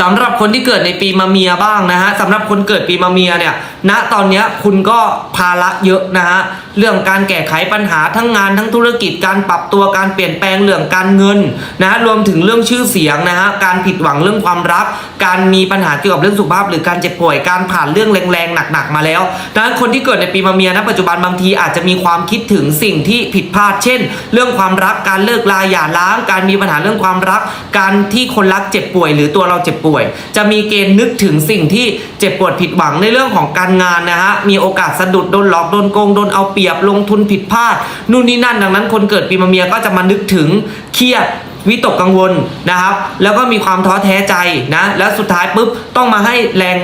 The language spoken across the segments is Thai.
สำหรับคนที่เกิดในปีมะเมียบ้างนะฮะสำหรับคนเกิดปีมะเมียเนี่ยณตอนนี้คุณก็ภาระเยอะนะฮะเรื่องการแก้ไขปัญหาทั้งงานทั้งธุรกิจการปรับตัวการเปลี่ยนแปลงเรื่องการเงินนะฮะรวมถึงเรื่องชื่อเสียงนะฮะการผิดหวังเรื่องความรัก การมีปัญหาเกี่ยวกับเรื่องสุขภาพ หรือการเจ็บป่วยการผ่านเรื่องแรงๆหนักๆมาแล้วดังนั้นคนที่เกิดในปีมะเมียณปัจจุบันบางทีอาจจะมีความคิดถึงสิ่งที่ผิดพลาด เช่น เรื่องความรักการเลิกลาหย่าร้าง การมีปัญหาเรื่องความรัก การที่คนรักเจ็บป่วย หรือตัวเราเจ็บป่วยจะมีเกณฑ์นึกถึงสิ่งที่เจ็บปวดผิดหวังในเรื่องของการงานนะฮะมีโอกาสสะดุดโดนหลอกโดนโกงโดนเอาเปรียบลงทุนผิดพลาดนู่นนี่นั่นดังนั้นคนเกิดปีมะเมียก็จะมานึกถึงเครียด วิตกกังวลนะครับ แล้วก็มีความท้อแท้ใจนะ แล้วสุดท้ายปุ๊บต้องมาให้แรง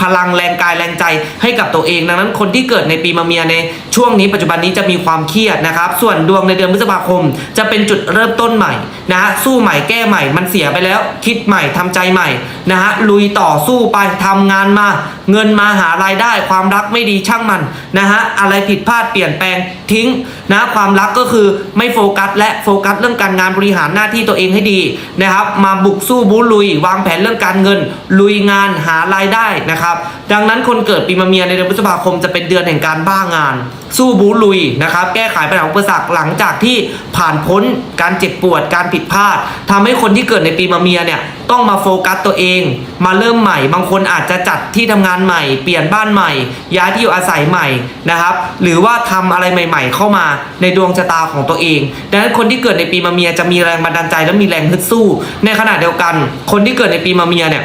พลังแรงกายแรงใจให้กับตัวเอง ดังนั้นคนที่เกิดในปีมะเมียในช่วงนี้ปัจจุบันนี้จะมีความเครียดนะครับ ส่วนดวงในเดือนพฤษภาคม จะเป็นจุดเริ่มต้นใหม่นะฮะสู้ใหม่แก้ใหม่มันเสียไปแล้ว คิดใหม่ทำใจใหม่นะฮะลุยต่อสู้ไปทำงานมาเงินมาหารายได้ความรักไม่ดีช่างมันนะฮะอะไรผิดพลาดเปลี่ยนแปลงทิ้งนะความรักก็คือไม่โฟกัสและโฟกัสเรื่องการงานบริหารหน้าที่ตัวเองให้ดีนะครับมาบุกสู้บูลุย วางแผนเรื่องการเงิน ลุยงานหารายได้นะครับดังนั้นคนเกิดปีมะเมียในเดือนพฤษภาคมจะเป็นเดือนแห่งการบ้างาน สู้บูลุยนะครับแก้ไขปัญหาอุปสรรคหลังจากที่ผ่านพ้นการเจ็บปวดการผิดพลาดทำให้คนที่เกิดในปีมะเมียเนี่ยต้องมาโฟกัสตัวเอง มาเริ่มใหม่บางคนอาจจะจัดที่ทำงานใหม่ เปลี่ยนบ้านใหม่ ย้ายที่อยู่อาศัยใหม่นะครับ หรือว่าทำอะไรใหม่ ๆ เข้ามาในดวงชะตาของตัวเอง ดังนั้นคนที่เกิดในปีมะเมียจะมีแรงบันดาลใจและมีแรงฮึดสู้ ในขณะเดียวกัน คนที่เกิดในปีมะเมียเนี่ย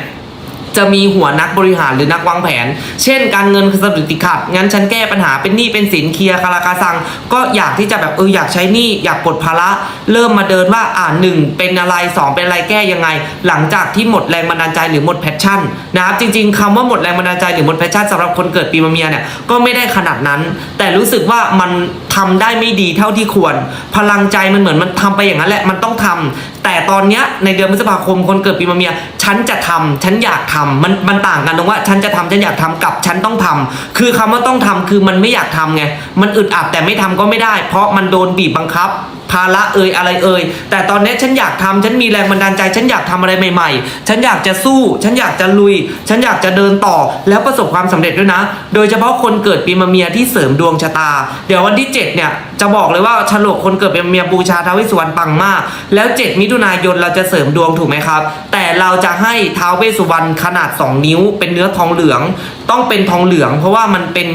จะมีหัวนักบริหารหรือนักวางแผน เช่น การเงินคือสะดุดติดขัด งั้นฉันแก้ปัญหาเป็นหนี้เป็นสินเคลียร์คาราคาซัง ก็อยากที่จะแบบเอออยากใช้หนี้อยากปลดภาระ เริ่มมาเดินว่าอ่าหนึ่งเป็นอะไรสองเป็นอะไรแก้ยังไง หลังจากที่หมดแรงบันดาลใจหรือหมดแพชชั่นนะครับจริง ๆคำว่าหมดแรงบันดาลใจหรือหมดแพชชั่นสำหรับคนเกิดปีมะเมียเนี่ยก็ไม่ได้ขนาดนั้น แต่รู้สึกว่ามันทำได้ไม่ดีเท่าที่ควร พลังใจมันเหมือนมันทำไปอย่างนั้นแหละมันต้องทำแต่ตอนเนี้ยในเดือนพฤษภาคมคนเกิดปีมะเมียฉันจะทำฉันอยากทำมันมันต่างกันตรงว่าฉันจะทำฉันอยากทำกับฉันต้องทำคือคำว่าต้องทำคือมันไม่อยากทำไงมันอึดอัดแต่ไม่ทำก็ไม่ได้ เพราะมันโดนบีบบังคับ ภาระเอ่ยอะไรเอ่ยแต่ตอนนี้ฉันอยากทำฉันมีแรงบันดาลใจ ฉันอยากทำอะไรใหม่ ๆ ฉันอยากจะสู้ ฉันอยากจะลุย ฉันอยากจะเดินต่อแล้วประสบความสำเร็จด้วยนะ โดยเฉพาะคนเกิดปีมะเมียที่เสริมดวงชะตา เดี๋ยววันที่ 7 เนี่ย จะบอกเลยว่าฉลกคนเกิดปีมะเมียบูชาท้าวเวสสุวรรณปังมาก แล้ว 7 มิถุนายนเราจะเสริมดวงถูกไหมครับ แต่เราจะให้ท้าวเวสสุวรรณขนาด 2 นิ้ว เป็นเนื้อทองเหลือง ต้องเป็นทองเหลือง เพราะว่ามันเป็น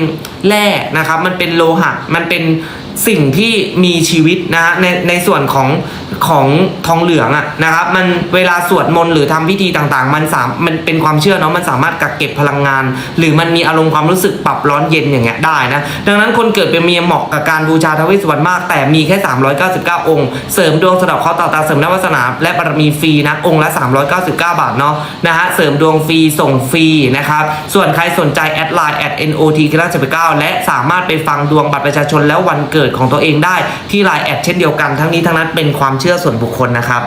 แร่นะครับมันเป็นโลหะมันเป็น สิ่งที่มีชีวิตนะในในส่วนของ ของทองเหลืองอะนะครับ มันเวลาสวดมนต์หรือทำพิธีต่างๆ มันสามมันเป็นความเชื่อเนาะมันสามารถกักเก็บพลังงาน หรือมันมีอารมณ์ความรู้สึกปรับร้อนเย็นอย่างเงี้ยได้นะ ดังนั้นคนเกิดเป็นเมียเหมาะกับการบูชาทวเวสสุวรรณมาก แต่มีแค่ 399 องค์ เสริมดวงสะเดอกเคราะห์ต่อตาเสริมนวาสนาและบารมีฟรีนะองค์ละ 399 บาทเนาะนะฮะเสริมดวงฟรีส่งฟรีนะครับส่วนใครสนใจแอดไลน์แอด NOT คณะ79และสามารถไปฟังดวงบัตรประชาชนแล้ววันเกิดของตัวเองได้ที่ไลน์แอดเช่นเดียวกันทั้งนี้ทั้งนั้นเป็นความเชื่อส่วนบุคคลนะครับ